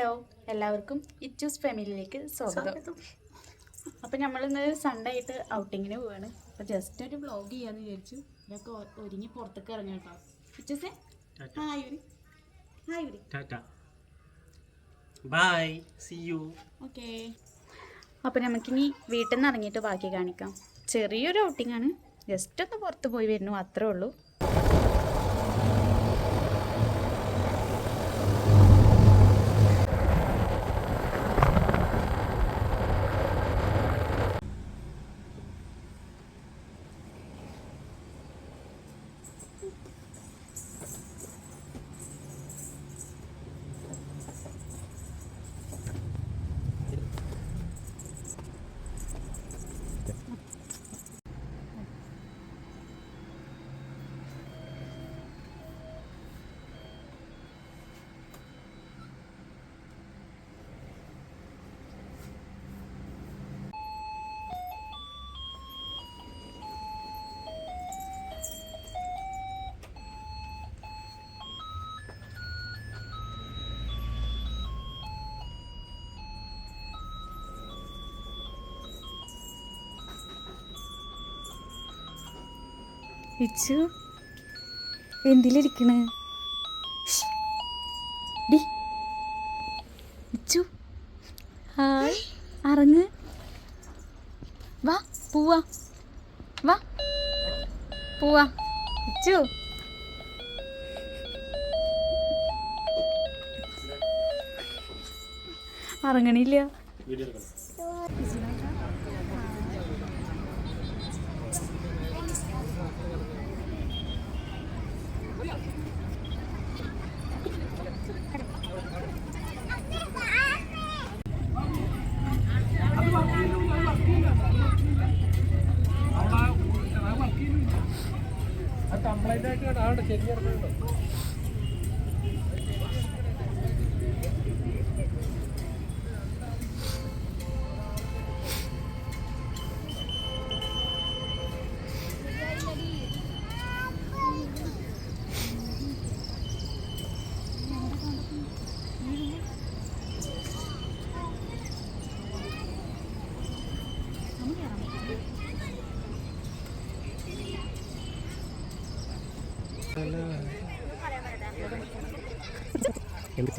Hello എല്ലാവർക്കും ഇറ്റൂസ് ഫാമിലിയിലേക്ക് സ്വാഗതം. അപ്പം നമ്മളിന്ന് സൺഡേ ആയിട്ട് ഔട്ടിങ്ങിന് പോവാണ്. അപ്പം ജസ്റ്റ് ഒരു വ്ളോഗ് ചെയ്യാന്ന് വിചാരിച്ചു. ഇതൊക്കെ ഒരുങ്ങി പുറത്തേക്ക് ഇറങ്ങി കേട്ടോ. ഇറ്റൂസേ ഹായ് ഉരി ഹായ് ഉരി ബൈ സി യു ഓക്കെ അപ്പോൾ നമുക്കിനി വീട്ടിൽ നിന്ന് ഇറങ്ങിയിട്ട് ബാക്കി കാണിക്കാം. ചെറിയൊരു ഔട്ടിംഗ് ആണ്. ജസ്റ്റ് ഒന്ന് പുറത്ത് പോയി വരുന്നു അത്രേ ഉള്ളൂ. ഇച്ചു എന്തിലിരിക്കണ്. ഡി. ഇച്ചു ഹായ്. അറങ്ങ്. വാ പൂവാ. വാ. പൂവാ. ഇച്ചു. അറങ്ങണില്ല വീഡിയോ എടുക്കണം എന്ത്